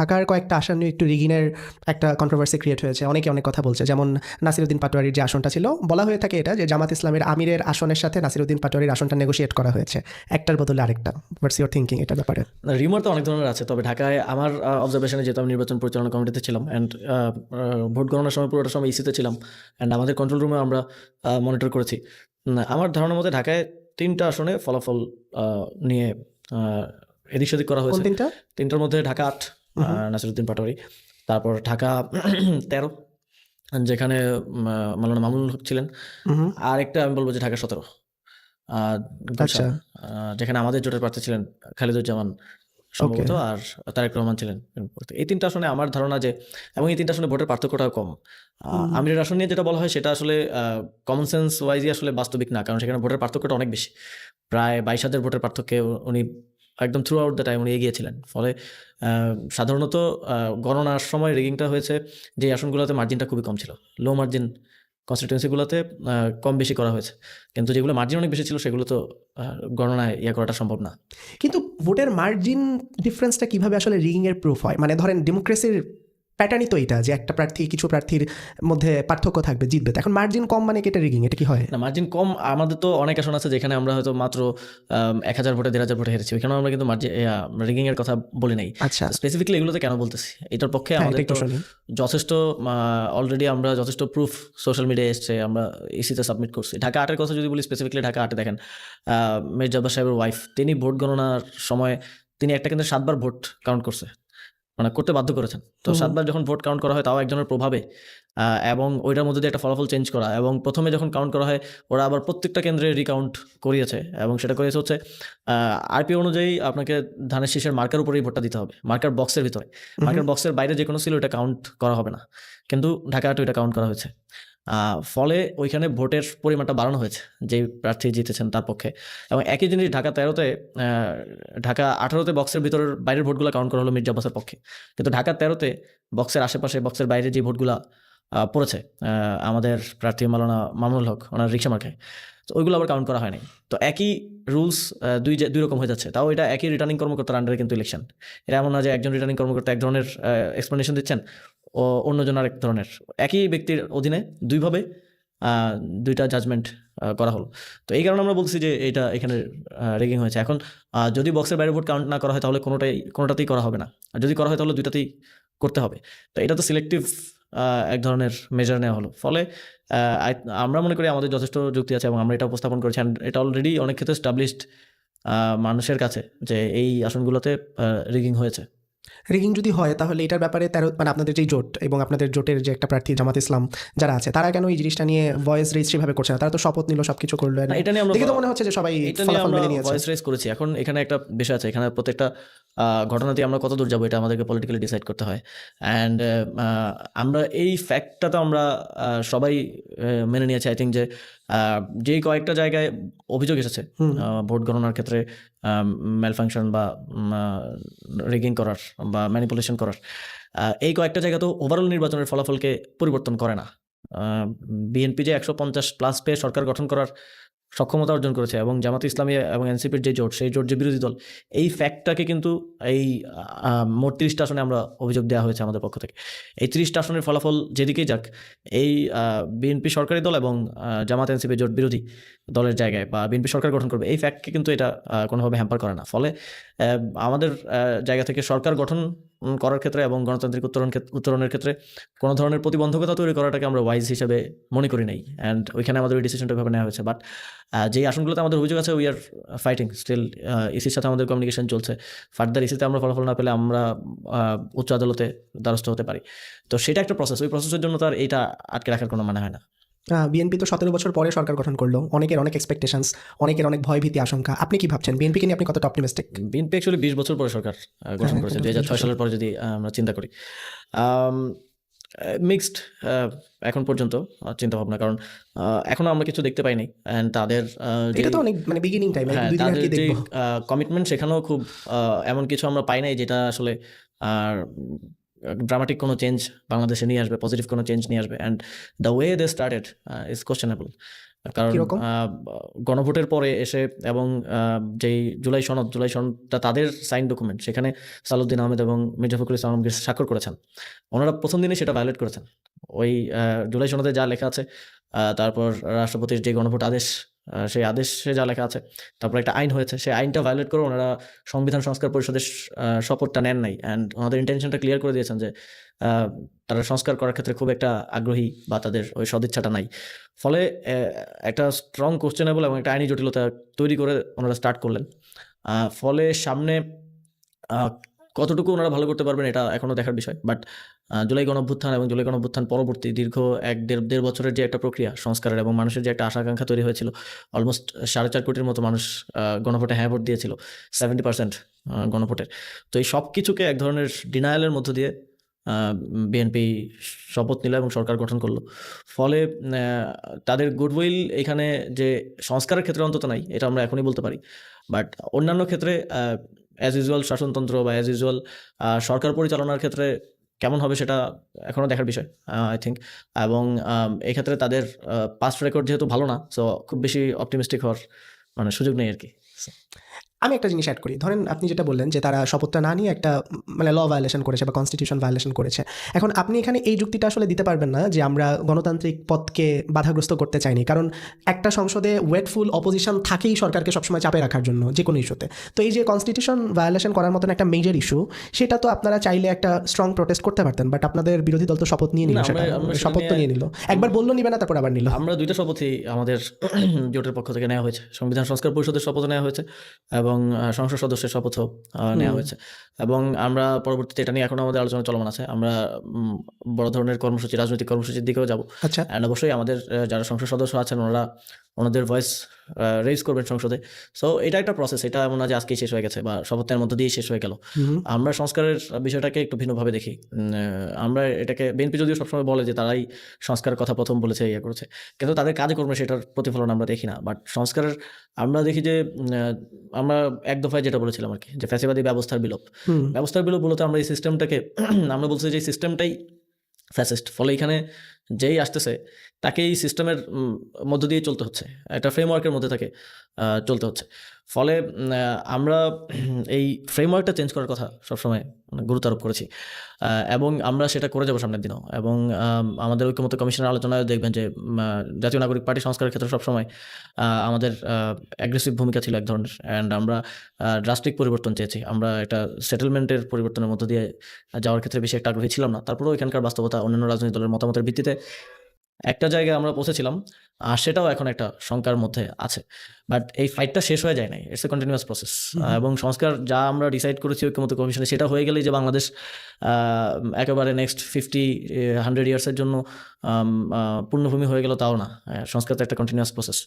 ঢাকার কয়েকটা আসন নিয়ে একটু রিগিনের একটা কন্ট্রোভার্সি ক্রিয়েট হয়েছে। অনেকে অনেক কথা বলছে যেমন নাসিরুদ্দিন পাটোয়ারির যে আসনটা ছিল বলা হয়ে থাকে এটা যে জামাত ইসলামের আমিরের আসনের সাথে নাসিরুদ্দিন পাটোয়ারির আসনটা নেগোশিয়েট করা হয়েছে। একটার বদলে আরেকটা। হোয়াটস ইউর থিঙ্কিং এটার ব্যাপারে? রিমোট তো অনেক ধরনের আছে তবে ঢাকায় আমার অবজারভেশনে যেহেতু আমি নির্বাচন পরিচালনা কমিটিতে ছিলাম অ্যান্ড ভোট গণনার সময় পুরোটা সময় ইসিতে ছিলাম অ্যান্ড আমাদের কন্ট্রোল রুমে আমরা মনিটর করেছি। আমার ধারণার মধ্যে ঢাকায় তিনটা আসনে ফলাফল নিয়ে এদিক সেদিক করা হয়েছে। তিনটা? তিনটার মধ্যে ঢাকা আট। নাসিরুদ্দিন পাটোয়ারি। তারপর ঢাকা তেরো যেখানে মামুনুল হক ছিলেন। আর একটা আমি বলব যে ঢাকা সতেরো। আচ্ছা। যেখানে আমাদের জোটের প্রার্থী ছিলেন খালিদুজ্জামান সম্ভবত আর তারেক রহমান ছিলেন। এই তিনটা আসনে আমার ধারণা যে এবং এই তিনটা আসনে ভোটের পার্থক্যটাও কম। আমিরের আসন নিয়ে যেটা বলা হয় সেটা আসলে কমন সেন্স ওয়াইজই আসলে বাস্তবিক না কারণ সেখানে ভোটের পার্থক্যটা অনেক বেশি। প্রায় বাইশ হাজার ভোটের পার্থক্যে উনি একদম থ্রু আউট দ্য টাইম উনি এগিয়েছিলেন। ফলে সাধারণত গণনার সময় রেগিংটা হয়েছে যে আসনগুলোতে মার্জিনটা খুবই কম ছিল। লো মার্জিন কনস্টিটুয়েন্সিগুলোতে কম বেশি করা হয়েছে। কিন্তু যেগুলো মার্জিন অনেক বেশি ছিল, সেগুলো তো গণনায় ইয়ে করাটা সম্ভব না। কিন্তু ভোটের মার্জিন ডিফারেন্সটা কীভাবে আসলে রিগিংয়ের প্রুফ হয়? মানে ধরেন ডেমোক্রেসির প্যাটার্নই তো এটা যে একটা প্রার্থী কিছু প্রার্থীর মধ্যে পার্থক্য থাকবে জিতবে। এখন মার্জিন কম মানে কি এটা রিগিং এটা কি হয়? না মার্জিন কম আমাদের তো অনেক আসন আছে যেখানে আমরা হয়তো মাত্র এক হাজার ভোটে দেড় হাজার ভোটে হেরেছি। ওইখানে আমরা কিন্তু মার্জিন রিগিং এর কথা বলি নাই। আচ্ছা। স্পেসিফিকলি এগুলোতে কেন বলতেছি? এটার পক্ষে হ্যাঁ, আমাদের যথেষ্ট অলরেডি আমরা যথেষ্ট প্রুফ সোশ্যাল মিডিয়ায় এসছে আমরা ইসিতে সাবমিট করছি। ঢাকা আটের কথা যদি বলি স্পেসিফিকলি ঢাকা আটে দেখেন আহ, মির্জা সাহেবের ওয়াইফ তিনি ভোট গণনার সময় তিনি একটা কেন্দ্রে সাতবার ভোট কাউন্ট করছে। মানে করতে বাধ্য করেছেন। তো সাতবার যখন ভোট কাউন্ট করা হয় তাও একজনের প্রভাবে এবং ওইটার মধ্যে দিয়ে একটা ফলাফল চেঞ্জ করা এবং প্রথমে যখন কাউন্ট করা হয় ওরা আবার প্রত্যেকটা কেন্দ্রে রিকাউন্ট করিয়েছে এবং সেটা করিয়েছে হচ্ছে আরপি অনুযায়ী আপনাকে ধানের শীষের মার্কার উপরেই ভোটটা দিতে হবে মার্কার বক্সের ভিতরে। মার্কার বক্সের বাইরে যে কোনো ছিল ওটা কাউন্ট করা হবে না। কিন্তু ঢাকা আটে ওইটা কাউন্ট করা হয়েছে। ফলে ওইখানে ভোটের পরিমাণটা বাড়ানো হয়েছে যে প্রার্থী জিতেছেন তার পক্ষে। এবং একই জিনিস ঢাকা তেরোতে ঢাকা আঠারোতে বক্সের ভিতরের বাইরের ভোটগুলো কাউন্ট করা হলো মির্জা আব্বাসের পক্ষে। কিন্তু ঢাকা তেরোতে বক্সের আশেপাশে, বক্সের বাইরে যে ভোটগুলো পড়েছে। আমাদের প্রার্থী মালানা মামুনুল হক, ওনার রিক্সা মার্কে তো ওইগুলো আবার কাউন্ট করা হয়নি। তো একই রুলস দুই দুই রকম হয়ে যাচ্ছে। তাও এটা একই রিটার্নিং কর্মকর্তার আন্ডারে কিন্তু ইলেকশন এটা এমন না যে একজন রিটার্নিং কর্মকর্তা এক ধরনের এক্সপ্লেনেশন দিচ্ছেন, ও অন্যজন আরেক ধরনের। একই ব্যক্তির অধীনে দুইভাবে দুইটা জাজমেন্ট করা হলো। তো এই কারণে আমরা বলছি যে এটা এখানে রেগিং হয়েছে। এখন যদি বক্সের বাইরে ভোট কাউন্ট না করা হয় তাহলে কোনোটাই, কোনোটাতেই করা হবে না। আর যদি করা হয় তাহলে দুইটাতেই করতে হবে। তো এটা তো সিলেক্টিভ এক ধরনের মেজার নেওয়া হলো। ফলে আমরা মনে করি আমাদের যথেষ্ট যুক্তি আছে এবং আমরা এটা উপস্থাপন করেছি এটা অলরেডি অনেক ক্ষেত্রে স্টাবলিশড মানুষের কাছে যে এই আসনগুলোতে রিগিং হয়েছে। রিগিং যদি হয় তাহলে এটার ব্যাপারে তেরো মানে আপনাদের যেই জোট এবং আপনাদের জোটের যে একটা প্রার্থী জামাত ইসলাম যারা আছে তারা কেন এই জিনিসটা নিয়ে ভয়েস রেজ সেভাবে করছে না? তারা তো শপথ নিল সবকিছু করল এটা নিয়ে আমরা দেখে তো মনে হচ্ছে যে সবাই ফলাফল মেনে নিয়েছে। ভয়েস রেস করেছি। এখন এখানে একটা বিষয় আছে এখানে প্রত্যেকটা আহ, ঘটনাতে আমরা কত দূর যাব এটা আমাদেরকে পলিটিক্যালি ডিসাইড করতে হয়। অ্যান্ড আমরা এই ফ্যাক্টটা তো আমরা সবাই মেনে নিয়েছি। আই থিঙ্ক যে আহ, যেই কয়েকটা জায়গায় অভিযোগ এসেছে হুম। ভোট গণনার ক্ষেত্রে ম্যাল ফাংশন বা রিগিং করার বা ম্যানিপুলেশন করার এই কয়েকটা জায়গা তো ওভারঅল নির্বাচনের ফলাফলকে পরিবর্তন করে না। বিএনপি যে একশো পঞ্চাশ প্লাস পেয়ে সরকার গঠন করার সক্ষমতা অর্জন করেছে এবং জামাত ইসলামী এবং এনসিপির যে জোট, সেই জোট যে বিরোধী দল, এই ফ্যাক্টটাকে কিন্তু এই মোট তিরিশটা আসনে আমরা অভিযোগ দেওয়া হয়েছে আমাদের পক্ষ থেকে। এই তিরিশটা আসনের ফলাফল যেদিকেই যাক, এই বিএনপি সরকারি দল এবং জামাত এনসিপি জোট বিরোধী দলের জায়গায় বা বিএনপি সরকার গঠন করবে, এই ফ্যাক্টকে কিন্তু এটা কোনোভাবে হ্যাম্পার করে না। ফলে আমাদের জায়গা থেকে সরকার গঠন করার ক্ষেত্রে এবং গণতান্ত্রিক উত্তরণ উত্তরণের ক্ষেত্রে কোনো ধরনের প্রতিবন্ধকতা তৈরি করাটাকে আমরা ওয়াইজ হিসেবে মনে করি নাই অ্যান্ড ওইখানে আমাদের ওই ডিসিশনটা ভাবে নেওয়া হয়েছে বাট যেই আসনগুলোতে আমাদের অভিযোগ আছে উই আর ফাইটিং স্টিল ইসির সাথে আমাদের কমিউনিকেশন চলছে। ফার্দার ইসিতে আমরা ফলাফল না পেলে আমরা উচ্চ আদালতে দ্বারস্থ হতে পারি। তো সেটা একটা প্রসেস ওই প্রসেসের জন্য তার এইটা আটকে রাখার কোনো মানে হয় না। বিএনপি তো সতেরো বছর পরে সরকার গঠন করল। অনেকের অনেক এক্সপেকটেশনস অনেকের অনেক ভয় ভীতি আশঙ্কা। আপনি কি ভাবছেন? বিএনপিকে নিয়ে আপনি কতটা অপটিমিস্টিক বিএনপি অ্যাকচুয়ালি বিশ বছর পরে সরকার আহ, গঠন হ্যাঁ, করেছে দুই হাজার ছয় সালের পরে যদি আমরা চিন্তা করি। মিক্সড এখন পর্যন্ত চিন্তা ভাবনা কারণ এখনও আমরা কিছু দেখতে পাইনি। অ্যান্ড তাদের এটা তো অনেক মানে বিগিনিং টাইম হ্যাঁ আর তাদের যে কমিটমেন্ট সেখানেও খুব এমন কিছু আমরা পাই নাই যেটা আসলে আর ড্রামাটিক কোনো চেঞ্জ বাংলাদেশে নিয়ে আসবে পজিটিভ কোনো চেঞ্জ নিয়ে আসবে। And the way they started is questionable কারণ গণভোটের পরে এসে এবং যেই জুলাই সনদ জুলাই সনদটা তাদের সাইন ডকুমেন্ট সেখানে সালুদ্দিন আহমেদ এবং মির্জা ফখরুল ইসলাম আলমগীর স্বাক্ষর করেছেন। ওনারা প্রথম দিনে সেটা ভায়োলেট করেছেন। ওই জুলাই সনদে যা লেখা আছে তারপর রাষ্ট্রপতির যে গণভোট আদেশ সেই আদেশে যা লেখা আছে, তারপর একটা আইন হয়েছে, সেই আইনটা ভায়োলেট করে ওনারা সংবিধান সংস্কার পরিষদের শপথটা নেন নাই। অ্যান্ড ওনাদের ইন্টেনশনটা ক্লিয়ার করে দিয়েছেন যে তারা সংস্কার করার ক্ষেত্রে খুব একটা আগ্রহী বা তাদের ওই সদিচ্ছাটা নাই। ফলে একটা স্ট্রং কোশ্চেনেবল এবং একটা আইনি জটিলতা তৈরি করে ওনারা স্টার্ট করলেন। ফলে সামনে কতটুকু ওনারা ভালো করতে পারবেন এটা এখনও দেখার বিষয়। বাট জুলাই গণঅভ্যুত্থান এবং জুলাই গণঅভ্যুত্থান পরবর্তী দীর্ঘ এক দেড় দেড় বছরের যে একটা প্রক্রিয়া সংস্কারের এবং মানুষের যে একটা আশা আকাঙ্ক্ষা তৈরি হয়েছিল অলমোস্ট সাড়ে চার কোটির মতো মানুষ গণভোটে হ্যাঁ ভোট দিয়েছিল সেভেন্টি পার্সেন্ট গণভোটের। তো এই সব কিছুকে এক ধরনের ডিনায়ালের মধ্য দিয়ে বিএনপি শপথ নিল এবং সরকার গঠন করল। ফলে তাদের গুডউইল এখানে যে সংস্কারের ক্ষেত্রে অন্তত নাই, এটা আমরা এখনই বলতে পারি। বাট অন্যান্য ক্ষেত্রে অ্যাজ ইউজুয়াল শাসনতন্ত্র বা অ্যাজ ইউজুয়াল সরকার পরিচালনার ক্ষেত্রে কেমন হবে সেটা এখনও দেখার বিষয় আই থিঙ্ক এবং এক্ষেত্রে তাদের পাস্ট রেকর্ড যেহেতু ভালো না সো খুব বেশি অপটিমিস্টিক হওয়ার মানে সুযোগ নেই আর কি। আমি একটা জিনিস অ্যাড করি। ধরেন আপনি যেটা বললেন যে তারা শপথটা না নিয়ে একটা মানে ল ভায়োলেশন করেছে বা কনস্টিটিউশন ভায়োলেশন করেছে। এখন আপনি এখানে এই যুক্তিটা আসলে দিতে পারবেন না যে আমরা গণতান্ত্রিক পথকে বাধাগ্রস্ত করতে চাইনি। কারণ একটা সংসদে ওয়েটফুল অপোজিশন থাকেই সরকারকে সবসময় চাপে রাখার জন্য যে কোনো ইস্যুতে তো। এই যে কনস্টিটিউশন ভায়োলেশন করার মতন একটা মেজর ইস্যু সেটা তো আপনারা চাইলে একটা স্ট্রং প্রোটেস্ট করতে পারতেন বাট আপনাদের বিরোধী দল তো শপথ নিয়ে নিল সেটা। শপথ তো নিয়ে- নিয়ে নিল। একবার বলল নিবে না তারপর আবার নিল। আমরা দুইটা শপথই আমাদের জোটের পক্ষ থেকে নেওয়া হয়েছে। সংবিধান সংস্কার পরিষদের শপথ নেওয়া হয়েছে এবং আহ, সংসদ সদস্যের শপথও নেওয়া হয়েছে। এবং আমরা পরবর্তীতে এটা নিয়ে এখনও আমাদের আলোচনা চলমান আছে। আমরা বড় ধরনের কর্মসূচি রাজনৈতিক কর্মসূচির দিকেও যাব। আচ্ছা। অ্যান্ড অবশ্যই আমাদের যারা সংসদ সদস্য আছেন ওনারা ওনাদের ভয়েস রেজ করবেন সংসদে। সো এটা একটা প্রসেস এটা এমন যে আজকেই শেষ হয়ে গেছে বা শপথের মধ্য দিয়েই শেষ হয়ে গেল। আমরা সংস্কারের বিষয়টাকে একটু ভিন্নভাবে দেখি। আমরা এটাকে বিএনপি যদিও সবসময় বলে যে তারাই সংস্কারের কথা প্রথম বলেছে ইয়ে করেছে। কিন্তু তাদের কাজে কর্মে সেটার প্রতিফলন আমরা দেখি না। বাট সংস্কারের আমরা দেখি যে আমরা এক দফায় যেটা বলেছিলাম আর কি যে ফ্যাসিবাদী ব্যবস্থার বিলোপ। ব্যবস্থার বিলোপ বলতে আমরা এই সিস্টেমটাকে আমরা বলছি যে সিস্টেমটাই ফ্যাসিস্ট ফলে এখানে যেই আসতেছে তাকে এই সিস্টেমের মধ্য দিয়ে চলতে হচ্ছে। একটা ফ্রেমওয়ার্কের মধ্যে থাকে চলতে হচ্ছে। ফলে আমরা এই ফ্রেমওয়ার্কটা চেঞ্জ করার কথা সবসময় মানে গুরুত্ব আরোপ করেছি এবং আমরা সেটা করে যাব সামনের দিনও। এবং আম, আমাদের ঐক্যমত কমিশনের আলোচনায় দেখবেন যে জাতীয় নাগরিক পার্টি সংস্কারের ক্ষেত্রে সবসময় আমাদের অ্যাগ্রেসিভ ভূমিকা ছিল এক ধরনের। অ্যান্ড আমরা ড্রাস্টিক পরিবর্তন চেয়েছি। আমরা একটা সেটেলমেন্টের পরিবর্তনের মধ্য দিয়ে যাওয়ার ক্ষেত্রে বেশি একটা আগ্রহী ছিলাম না। তারপরেও এখানকার বাস্তবতা অন্যান্য রাজনৈতিক দলের মতামতের ভিত্তিতে একটা জায়গায় আমরা পৌঁছেছিলাম আর সেটাও এখন একটা শঙ্কার মধ্যে আছে। বাট এই ফাইটটা শেষ হয়ে যায় নাই ইটস এ কন্টিনিউয়াস প্রসেস এবং সংস্কার যা আমরা ডিসাইড করেছি ঐক্যমত কমিশনে সেটা হয়ে গেলেই যে বাংলাদেশ একেবারে নেক্সট ফিফটি হান্ড্রেড ইয়ার্সের জন্য পূর্ণভূমি হয়ে গেল তাও না। সংস্কার তো একটা কন্টিনিউয়াস প্রসেস